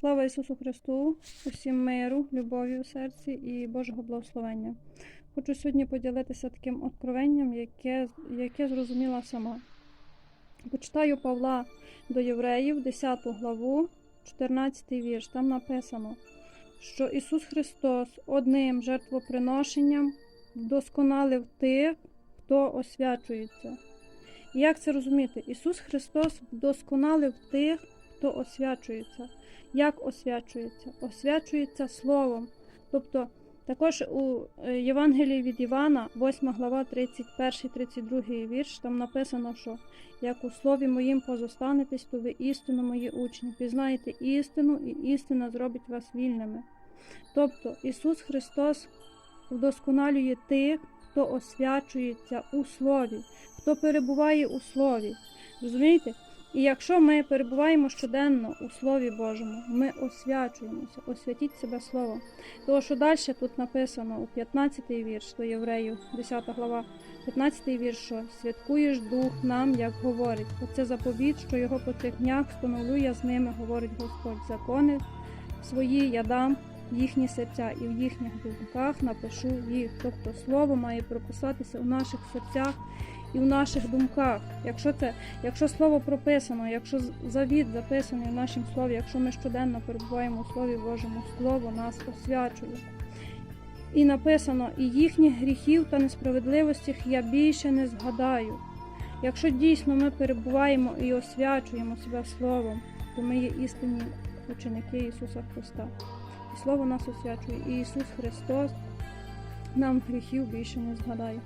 Слава Ісусу Христу, усім миру, любові у серці і Божого благословення. Хочу сьогодні поділитися таким откровенням, яке, яке зрозуміла сама. Почитаю Павла до Євреїв, 10 главу, 14 вірш. Там написано, що Ісус Христос одним жертвоприношенням вдосконалив тих, хто освячується. Як це розуміти? Ісус Христос вдосконалив тих, хто освячується. Як освячується? Освячується Словом. Тобто, також у е, Євангелії від Івана, 8 глава, 31-32 вірш, там написано, що як у слові моїм позостанетесь, то ви істину мої учні. Пізнаєте істину, і істина зробить вас вільними. Тобто Ісус Христос вдосконалює тих, хто освячується у Слові, хто перебуває у Слові. Розумієте? І якщо ми перебуваємо щоденно у Слові Божому, ми освячуємося, освятіть себе Словом. Тому що далі тут написано у 15-й вірш до Євреїв, 10 глава, 15 вірш, що святкуєш дух нам, як говорить. Оце заповіт, що його по цих днях встановлю я з ними, говорить Господь. Закони свої я дам їхні серця, і в їхніх думках напишу їх. Тобто слово має прописатися у наших серцях і в наших думках. Якщо це, якщо слово прописано, якщо завіт записаний в нашому слові, якщо ми щоденно перебуваємо у Слові Божому, Слово нас освячує. І написано, і їхніх гріхів та несправедливостях я більше не згадаю. Якщо дійсно ми перебуваємо і освячуємо себе Словом, то ми є істинні ученики Ісуса Христа. І Слово нас освячує, і Ісус Христос нам гріхів більше не згадає.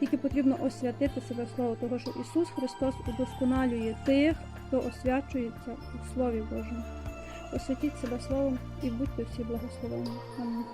Тільки потрібно освятити себе Слово, тому що Ісус Христос удосконалює тих, хто освячується у Слові Божому. Освятіть себе Словом і будьте всі благословені. Амінь.